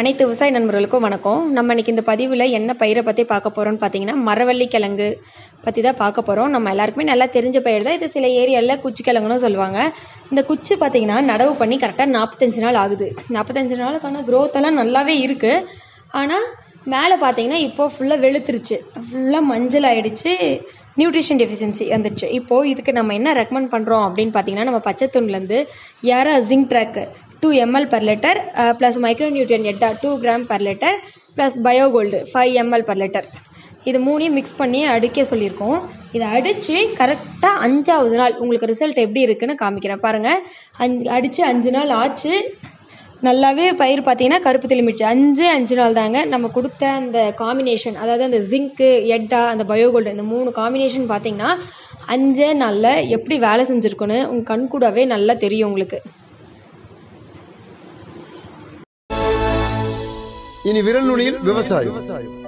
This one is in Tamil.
அனைத்து விவசாய நண்பர்களுக்கும் வணக்கம். நம்ம இன்னைக்கு இந்த பதிவில் என்ன பயிரை பற்றி பார்க்க போகிறோம்னு பார்த்தீங்கன்னா மரவள்ளி கிழங்கு பற்றி தான் பார்க்க போகிறோம் நம்ம எல்லாருக்குமே நல்லா தெரிஞ்ச பயிர் தான். இது சில ஏரியாவில் குச்சி கிழங்குன்னு சொல்லுவாங்க. இந்த குச்சி பார்த்தீங்கன்னா நடவு பண்ணி கரெக்டாக நாற்பத்தஞ்சு நாள் ஆகுது. நாற்பத்தஞ்சு நாளுக்கான க்ரோத் எல்லாம் நல்லாவே இருக்குது ஆனால் மேலே பார்த்தீங்கன்னா இப்போ ஃபுல்லாக வெளுத்துருச்சு. ஃபுல்லாக மஞ்சள் ஆகிடுச்சு நியூட்ரிஷன் டெஃபிஷியன்சி வந்துடுச்சு இப்போது இதுக்கு நம்ம என்ன ரெக்கமெண்ட் பண்ணுறோம் அப்படின்னு பார்த்தீங்கன்னா நம்ம பச்சை தூண்லேருந்து யாரா zinc track two ML per litre plus micro nutrient எட்டா two gram per litre plus bio gold five ML per litre இது மூணையும் மிக்ஸ் பண்ணி அடிக்க சொல்லியிருக்கோம். இதை அடித்து கரெக்டாக அஞ்சாவது நாள் உங்களுக்கு ரிசல்ட் எப்படி இருக்குன்னு காமிக்கிறேன். பாருங்கள் அஞ்சு அடித்து அஞ்சு நாள் ஆச்சு. நல்லாவே பயிர் பார்த்தீங்கன்னா கருப்பு திரும்பிடுச்சு அஞ்சு அஞ்சு நாள் தாங்க. நம்ம கொடுத்த அந்த காம்பினேஷன் அதாவது அந்த ஜிங்க்கு எட்டா அந்த பயோகோல்டு இந்த மூணு காம்பினேஷன் பார்த்தீங்கன்னா அஞ்சே நாளில் எப்படி வேலை செஞ்சுருக்குன்னு உங்கள் கண் கூடவே நல்லா தெரியும் உங்களுக்கு. இனி விரல் நுனியில் விவசாயம்.